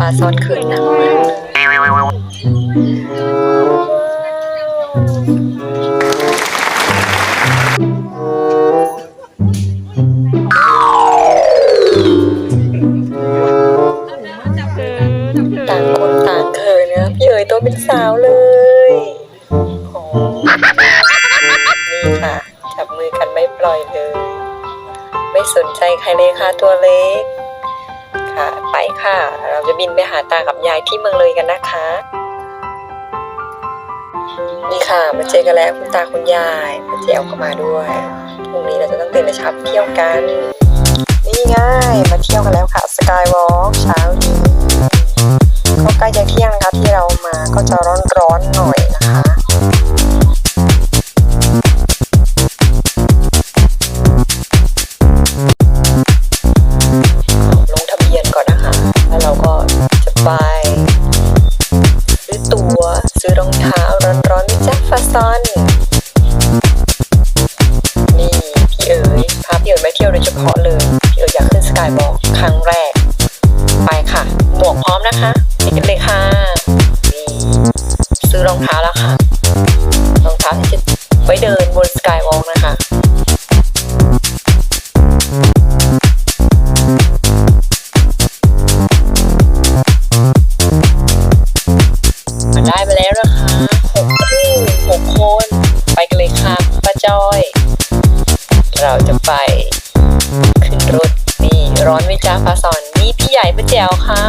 ปลาซ่อนเขินหนักมากต่างคนต่างเขินนะพี่เอ๋ยตัวเป็นสาวเลยโอ้นี่ค่ะ จับมือกันไม่ปล่อยเลย ไม่สนใจใครเลยค่ะตัวเล็ก ค่ะไปค่ะ เราจะบินไปหาตากับยายที่เมืองเลยกันนะคะ นี่ค่ะมาเจอกันแล้วคุณตาคุณยายมาเจลก็มาด้วยพรุ่งนี้เราจะต้องตื่นแต่เช้าเที่ยวกัน นี่ง่ายมาเที่ยวกันแล้วค่ะสกายวอล์กเช้านี้ก็ใกล้จะเที่ยงนะคะที่เรามาก็จะร้อนๆหน่อย อ๋ยมาเที่ยวโดยเฉพาะเลยพี่เอ๋ยอยากขึ้นสกายบอกครั้งแรก ไปค่ะหมวกพร้อมนะคะไปกันเลยค่ะนี่ซื้อรองเท้าแล้วค่ะรองเท้าที่จะไว้เดินบนสกายวอล์กนะคะมาได้มาแล้วนะคะหกคู่หกคน ไปกันเลยค่ะป้าจ้อย เราจะไป ร้อนไหม่จ้าฟ้าสอนนี่พี่ใหญ่พี่แจวค่ะ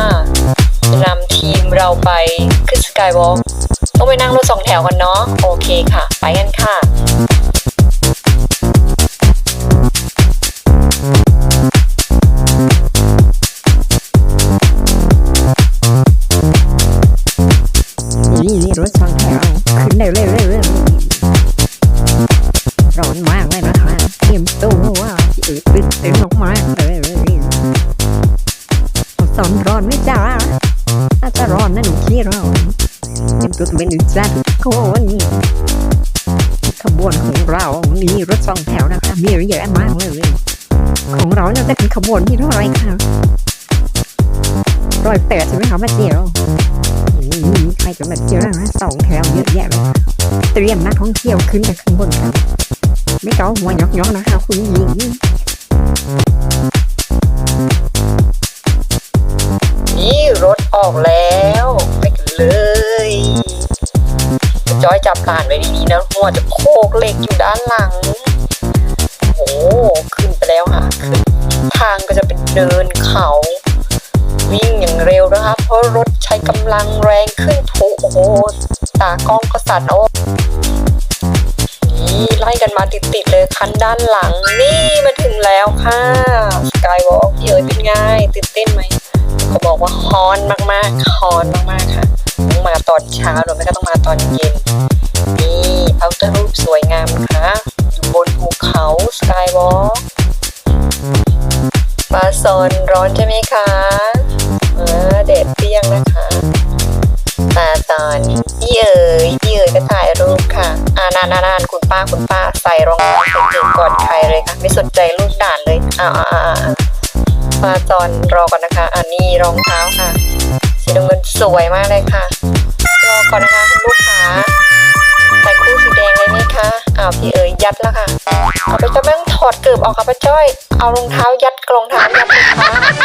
จะนำทีมเราไปขึ้นสกายวอล์กต้องไปนั่งรถสองแถวกันเนาะโอเคค่ะ ไปกันค่ะ ตัวเป็นอุจจาระโคนขบวนของเรานี่รถสองแถวนะคะ มีเยอะมากเลย ของเราเนี่ยจะเป็นขบวนที่เท่าไรคะร้อยแปดใช่ไหมคะม่เจียวใครจะมาเจอนะสองแถวเยอะแยะเลยเตรียมนักท่องเที่ยวขึ้นไปข้างบนกันไม่เกาหัวยอกๆนะคะคุณหญิงนี่รถออกแล้ว จอยจับผ่านไว้ดีๆนะหัวจะโคกเหล็กอยู่ด้านหลัง โอ้ขึ้นไปแล้วค่ะขึ้นทางก็จะเป็นเดินเขา วิ่งอย่างเร็วนะคะเพราะรถใช้กำลังแรงขึ้นทุโอ้โหตากล้องก็สั่นโอ้นี่ไล่กันมาติดๆเลยคันด้านหลัง นี่มาถึงแล้วค่ะสกายวอล์กเอ๋ยเป็นไงตื่นเต้นไหมเขาบอกว่าฮอนมากๆฮอนมากๆค่ะต้องมาตอนเช้าหรือไม่ก็ต้องมาตอนเย็น ซอนร้อนใช่ไหมคะเออเด็ดเปรี้ยงนะคะปลาซอนพี่เอ๋ยพี่เอ๋ยก็ถ่ายรูปค่ะ อานานานานคุณป้าคุณป้าใส่รองเท้าใส่เกงก่อนใครเลยค่ะ ไม่สนใจลูกด่านเลยอ้าวอ้าอ้ามาจอนรอก่อนนะคะ อันนี้รองเท้าค่ะสีน้ำเงินสวยมากเลยค่ะ รอก่อนนะคะคุณลูกค้าาวพี่เอ๋ยยัดแล้วค่ะ เอาไปจะแม่งถอดเกือบออกค่ะป้าจ้อย เอารองเท้ายัดกรองเท้ายัดลูกค้า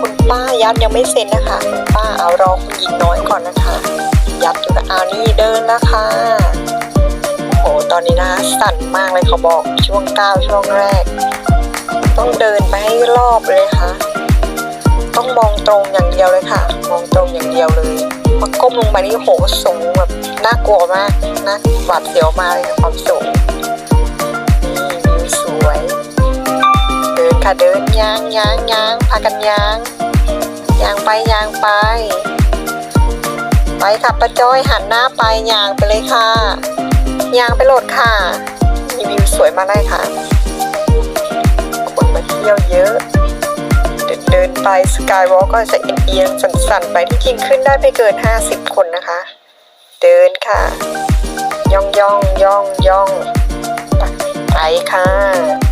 คุณป้ายัดยังไม่เสร็จนะคะ ป้าเอารอคุณหญิงน้อยก่อนนะคะ ยัดอยู่กับเอานี่เดินแล้วค่ะโอ้โหตอนนี้นะสั่นมากเลยเขาบอกช่วงก้าวช่วงแรก ต้องเดินไปให้รอบเลยค่ะ ต้องมองตรงอย่างเดียวเลยค่ะ มองตรงอย่างเดียวเลยพอก้มลงไปนี่โหสูงแบบน่ากลัวมากนะหวาดเสียวมากเลยความสูงนี่วิวสวย เดินค่ะเดินยางยางยางพากันยางยางไปยางไป ไปค่ะป้าจ้อยหันหน้าไปยางไปเลยค่ะยางไปโหลดค่ะมีวิวสวยมากเลยค่ะ คนมาเที่ยวเยอะเด,เดินไปสกายวอล์กก็จะเอียงสั่นๆ ไปที่จริงขึ้นได้ไม่เกิน 50 คนนะคะ เดินค่ะ ย่องย่องย่องย่องไปค่ะ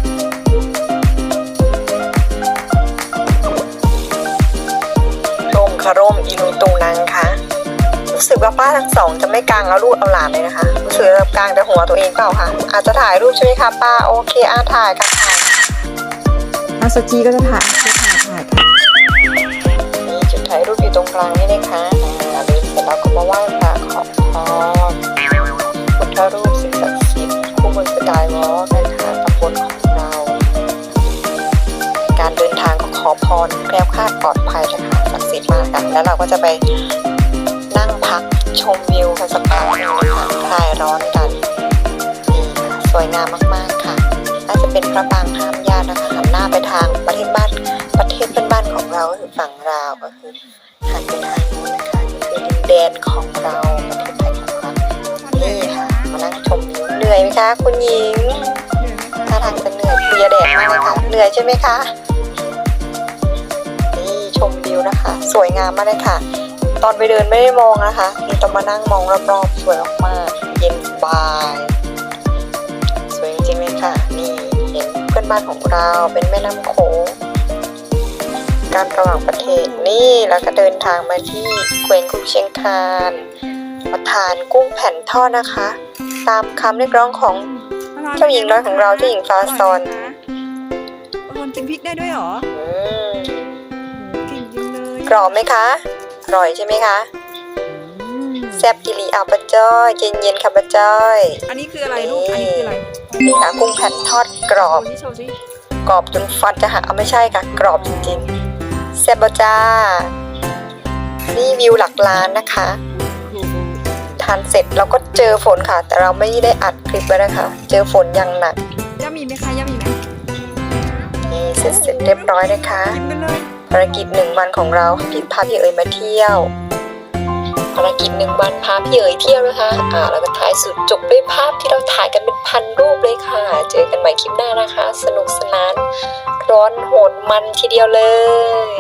ป้าทั้งสองจะไม่กางเอาลูกเอาหลานเลยนะคะรู้สึกว่ากางแต่หัวตัวเองเปล่าคะอาจจะถ่ายรูปใช่ไหมคะป้าโอเคอาถ่ายค่ะถ่ายอาสจีก็จะถ่ายจะถ่ายถ่ายค่ะนี่จุดถ่ายรูปอยู่ตรงกลางนี่นะคะอ่าเดินเสร็จแล้วก็มาไหว้พระขอพรพุทธรูปสิ่งศักดิ์สิทธิ์คู่บนสกายวอล์กนะคะตำบลของเรา การเดินทางก็ขอพรแคล้วคลาดปลอดภัยนะคะศักดิ์สิทธิ์มากค่ะแล้วเราก็จะไปนั่งพัก ชมวิวกันสักพักนึงนะคะคลายร้อนกันนี่ค่ะสวยงามมากๆค่ะ น่าจะเป็นพระปางห้ามญาตินะคะหันหน้าไปทางประเทศบ้านประเทศเพื่อนบ้านของเราก็คือฝั่งลาวก็คือหันไปทางนู้นนะคะนี่คือดินแดนของเราประเทศไทยของเรานี่ค่ะมานั่งชมวิวเหนื่อยไหมคะคุณหญิงท่าทางจะเหนื่อยเพลียแดดมากเลยค่ะเหนื่อยใช่ไหมคะนี่ชมวิวนะคะ สวยงามมากเลยค่ะ ตอนไปเดินไม่ได้มองนะคะนี่ต้องมานั่งมองรอบๆสวยมากๆเย็นสบาย สวยจริงๆเลยค่ะ นี่เห็นเพื่อนบ้านของเราเป็นแม่น้ำโขงการระหว่างประเทศนี่แล้วก็เดินทางมาที่แขวงกุกเชียงคานมาทานกุ้งแผ่นทอดนะคะ ตามคำเรียกร้องของเจ้าหญิงน้อยของเราเจ้าหญิงฟ้าซอนคนกินพริกได้ด้วยเหรออืมกินจังเลยกรอบไหมคะอ ร่อยใช่ไหมคะแซ่บกิริอาปะจ้อยเย็นๆค่ะปะจ้อยอันนี้คืออะไรลูกอันนี้คืออะไรนี่ค่ะกุ้งแผ่นทอดกรอบโชว์สิโชว์สิกรอบจนฟันจะหักเอาไม่ใช่ค่ะกรอบจริงๆแซ่บบ่จ้านี่วิวหลักล้านนะคะทานเสร็จเราก็เจอฝนค่ะ แต่เราไม่ได้อัดคลิปไว้นะคะ เจอฝนอย่างหนักย่ามีไหมคะย่ามีไหมนี่เสร็จเสร็จเรียบร้อยนะคะกินไปเลย ภารกิจหนึ่งวันของเราพี่พาพี่เอ๋ยมาเที่ยว ภารกิจหนึ่งวันพาพี่เอ๋ยเที่ยวนะคะอ่าแล้วก็ท้ายสุดจบด้วยภาพที่เราถ่ายกันเป็นพันรูปเลยค่ะ เจอกันใหม่คลิปหน้านะคะ สนุกสนาน ร้อนโหดมันทีเดียวเลย